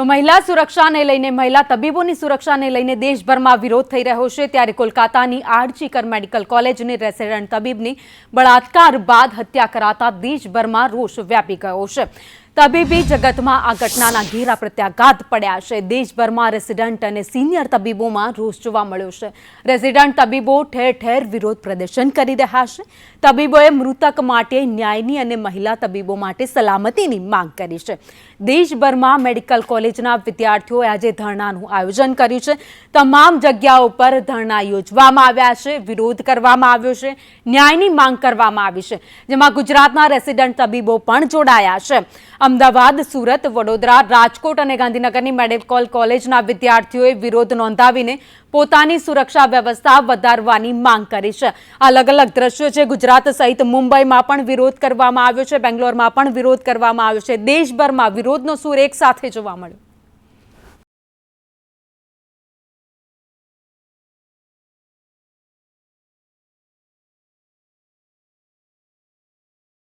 તો મહિલા સુરક્ષાને લઈને, મહિલા તબીબોની સુરક્ષાને લઈને દેશભરમાં વિરોધ થઈ રહ્યો છે. ત્યારે કોલકાતાની આરજીકર મેડિકલ કોલેજની રેસિડેન્ટ તબીબની બળાત્કાર બાદ હત્યા કરાતા દેશભરમાં રોષ વ્યાપી ગયો છે. તબીબી જગતમાં આ ઘટનાના ઘેરા પ્રત્યાઘાત પડ્યા છે. દેશભરમાં રેસિડન્ટ અને સિનિયર તબીબોમાં રોષ જોવા મળ્યો છે. રેસિડન્ટ તબીબો ઠેર ઠેર વિરોધ પ્રદર્શન કરી રહ્યા છે. તબીબોએ મૃતક માટે ન્યાયની અને મહિલા તબીબો માટે સલામતીની માંગ કરી છે. દેશભરમાં મેડિકલ કોલેજના વિદ્યાર્થીઓએ આજે ધરણાનું આયોજન કર્યું છે. તમામ જગ્યાઓ પર ધરણા યોજવામાં આવ્યા છે. વિરોધ કરવામાં આવ્યો છે. ન્યાયની માંગ કરવામાં આવી છે. જેમાં ગુજરાતના રેસિડન્ટ તબીબો પણ જોડાયા છે. અમદાવાદ, સુરત, વડોદરા, રાજકોટ અને ગાંધીનગરની મેડિકલ કોલેજના વિદ્યાર્થીઓએ વિરોધ નોંધાવીને પોતાની સુરક્ષા વ્યવસ્થા વધારવાની માંગ કરી છે. અલગ અલગ દ્રશ્યો છે. ગુજરાત સહિત મુંબઈમાં પણ વિરોધ કરવામાં આવ્યો છે. બેંગ્લોરમાં પણ વિરોધ કરવામાં આવ્યો છે. દેશભરમાં વિરોધનો સૂર એક સાથે જોવા મળ્યો.